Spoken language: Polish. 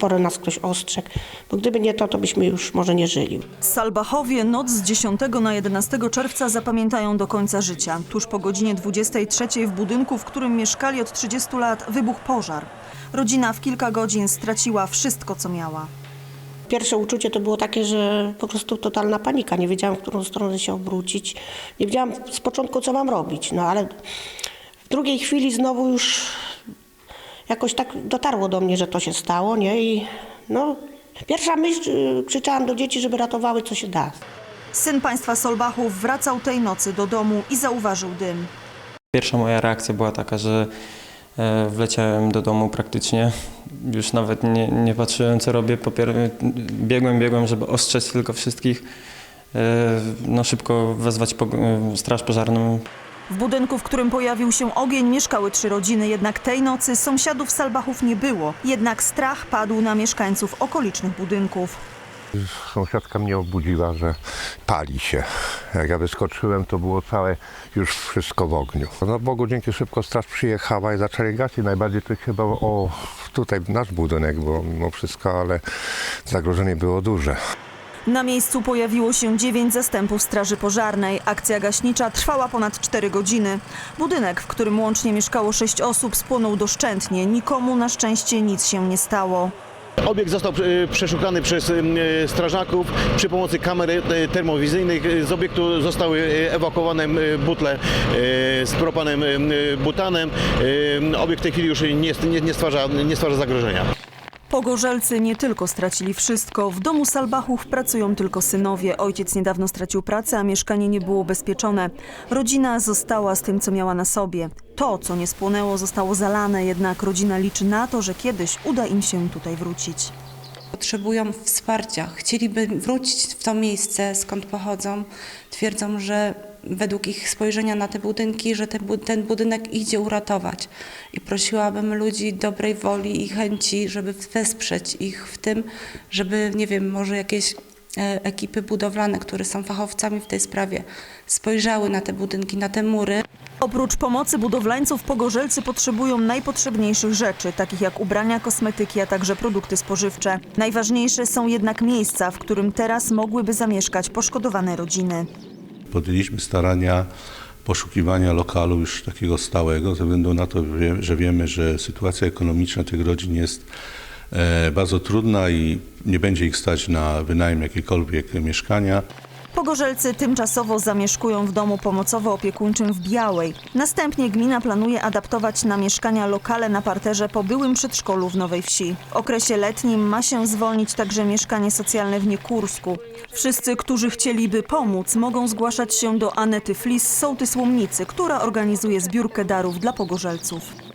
porę nas ktoś ostrzegł, bo gdyby nie to, to byśmy już może nie żyli. Salbachowie noc z 10 na 11 czerwca zapamiętają do końca życia. Tuż po godzinie 23 w budynku, w którym mieszkali od 30 lat, wybuchł pożar. Rodzina w kilka godzin straciła wszystko, co miała. Pierwsze uczucie to było takie, że po prostu totalna panika. Nie wiedziałam, w którą stronę się obrócić. Nie wiedziałam z początku, co mam robić. No ale w drugiej chwili znowu już jakoś tak dotarło do mnie, że to się stało, nie? I no, pierwsza myśl, y, krzyczałam do dzieci, żeby ratowały, co się da. Syn państwa Solbachów wracał tej nocy do domu i zauważył dym. Pierwsza moja reakcja była taka, że e, wleciałem do domu praktycznie. Już nawet nie, nie patrzyłem, co robię. Popier- biegłem, biegłem, żeby ostrzec tylko wszystkich. E, No szybko wezwać e, straż pożarną. W budynku, w którym pojawił się ogień, mieszkały trzy rodziny, jednak tej nocy sąsiadów Salbachów nie było. Jednak strach padł na mieszkańców okolicznych budynków. Sąsiadka mnie obudziła, że pali się. Jak ja wyskoczyłem, to było całe już wszystko w ogniu. No Bogu dzięki szybko straż przyjechała i zaczęli gasić. Najbardziej to chyba o tutaj nasz budynek było mimo wszystko, ale zagrożenie było duże. Na miejscu pojawiło się dziewięć zastępów straży pożarnej. Akcja gaśnicza trwała ponad 4 godziny. Budynek, w którym łącznie mieszkało sześć osób, spłonął doszczętnie. Nikomu na szczęście nic się nie stało. Obiekt został e, przeszukany przez e, strażaków przy pomocy kamer e, termowizyjnych. E, Z obiektu zostały e, ewakuowane e, butle e, z propanem e, butanem. E, Obiekt w tej chwili już nie, stwarza, nie stwarza zagrożenia. Pogorzelcy nie tylko stracili wszystko. W domu Salbachów pracują tylko synowie. Ojciec niedawno stracił pracę, a mieszkanie nie było bezpieczone. Rodzina została z tym, co miała na sobie. To, co nie spłonęło, zostało zalane, jednak rodzina liczy na to, że kiedyś uda im się tutaj wrócić. Potrzebują wsparcia, chcieliby wrócić w to miejsce, skąd pochodzą. Twierdzą, że według ich spojrzenia na te budynki, że bu- ten budynek idzie uratować. I prosiłabym ludzi dobrej woli i chęci, żeby wesprzeć ich w tym, żeby, nie wiem, może jakieś e, ekipy budowlane, które są fachowcami w tej sprawie, spojrzały na te budynki, na te mury. Oprócz pomocy budowlańców pogorzelcy potrzebują najpotrzebniejszych rzeczy, takich jak ubrania, kosmetyki, a także produkty spożywcze. Najważniejsze są jednak miejsca, w którym teraz mogłyby zamieszkać poszkodowane rodziny. Podjęliśmy starania poszukiwania lokalu już takiego stałego, ze względu na to, że wiemy, że sytuacja ekonomiczna tych rodzin jest e, bardzo trudna i nie będzie ich stać na wynajem jakiegokolwiek mieszkania. Pogorzelcy tymczasowo zamieszkują w domu pomocowo-opiekuńczym w Białej. Następnie gmina planuje adaptować na mieszkania lokale na parterze po byłym przedszkolu w Nowej Wsi. W okresie letnim ma się zwolnić także mieszkanie socjalne w Niekursku. Wszyscy, którzy chcieliby pomóc, mogą zgłaszać się do Anety Flis z która organizuje zbiórkę darów dla pogorzelców.